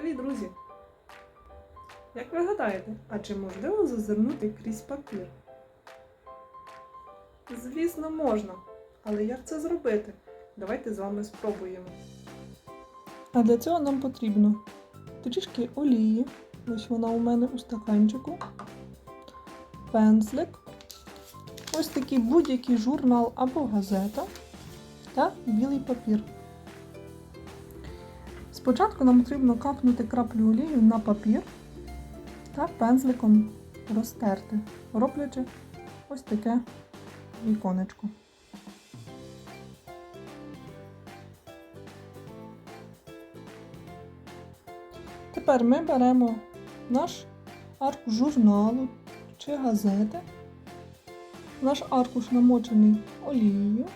Привіт, друзі! Як ви гадаєте, а чи можливо зазирнути крізь папір? Звісно, можна. Але як це зробити? Давайте з вами спробуємо. А для цього нам потрібно трішки олії. Ось вона у мене у стаканчику. Пензлик. Ось такий будь-який журнал або газета та білий папір. Спочатку нам потрібно капнути краплю олію на папір та пензликом розтерти, роблячи ось таке віконечко. Тепер ми беремо наш аркуш журналу чи газети, наш аркуш намочений олією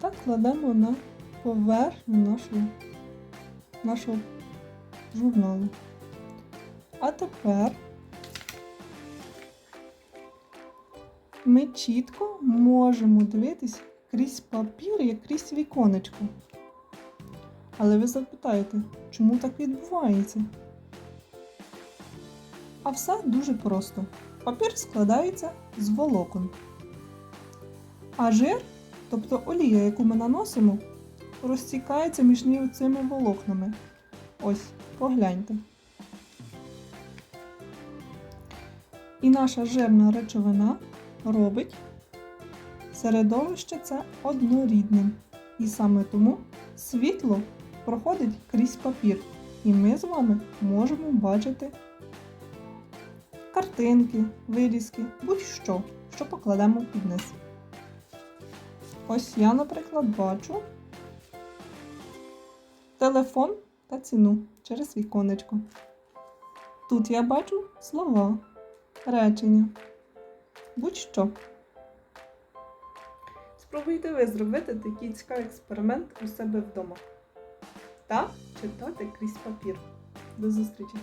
та кладемо на поверхню нашого, нашого журналу. А тепер ми чітко можемо дивитись крізь папір, як крізь віконечко. Але ви запитаєте, чому так відбувається? А все дуже просто. Папір складається з волокон. А жир, тобто олія, яку ми наносимо, розтікається між цими волокнами. Ось, погляньте. І наша жирна речовина робить середовище це однорідним. І саме тому світло проходить крізь папір. І ми з вами можемо бачити картинки, вирізки, будь-що, що покладемо під низ. Ось я, наприклад, бачу телефон та ціну через віконечко. Тут я бачу слова, речення, будь-що. Спробуйте ви зробити такий цікавий експеримент у себе вдома та читати крізь папір. До зустрічі!